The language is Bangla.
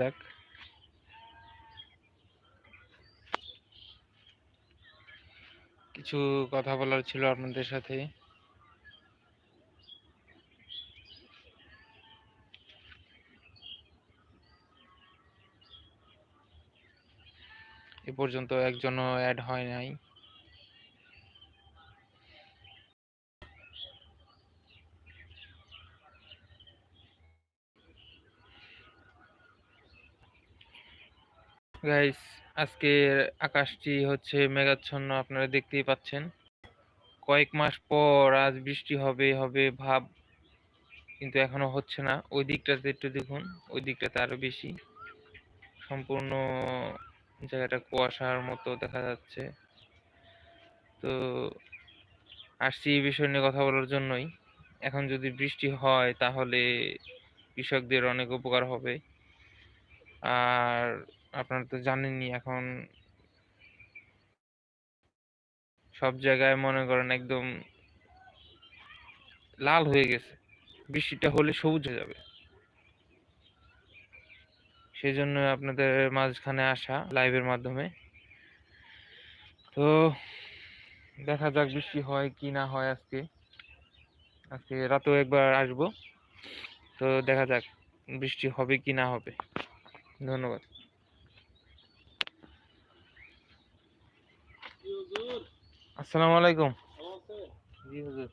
যাক। কিছু কথা বলার ছিল আপনাদের সাথে এ পর্যন্ত একজনও অ্যাড হয় নাই। গাইস আজকের আকাশটি হচ্ছে মেঘাচ্ছন্ন, আপনারা দেখতেই পাচ্ছেন। কয়েক মাস পর আজ বৃষ্টি হবে হবে ভাব, কিন্তু এখনও হচ্ছে না। ওই দিকটাতে একটু দেখুন, ওই দিকটাতে আরও বেশি। সম্পূর্ণ জায়গাটা কুয়াশার মতো দেখা যাচ্ছে। তো আসছি এই বিষয় নিয়ে কথা বলার জন্যই। এখন যদি বৃষ্টি হয়, তাহলে কৃষকদের অনেক উপকার হবে। আর আপনারা তো জানেনই এখন সব জায়গায় মনে করেন একদম লাল হয়ে গেছে। বৃষ্টিটা হলে সবুজ হয়ে যাবে। সেই জন্য আপনাদের মাঝখানে আসা লাইভের মাধ্যমে। তো দেখা যাক বৃষ্টি হয় কি না হয় আজকে। আজকে রাতেও একবার আসব। তো দেখা যাক বৃষ্টি হবে কি না হবে। ধন্যবাদ। আসসালামু আলাইকুম। জি হুজুর।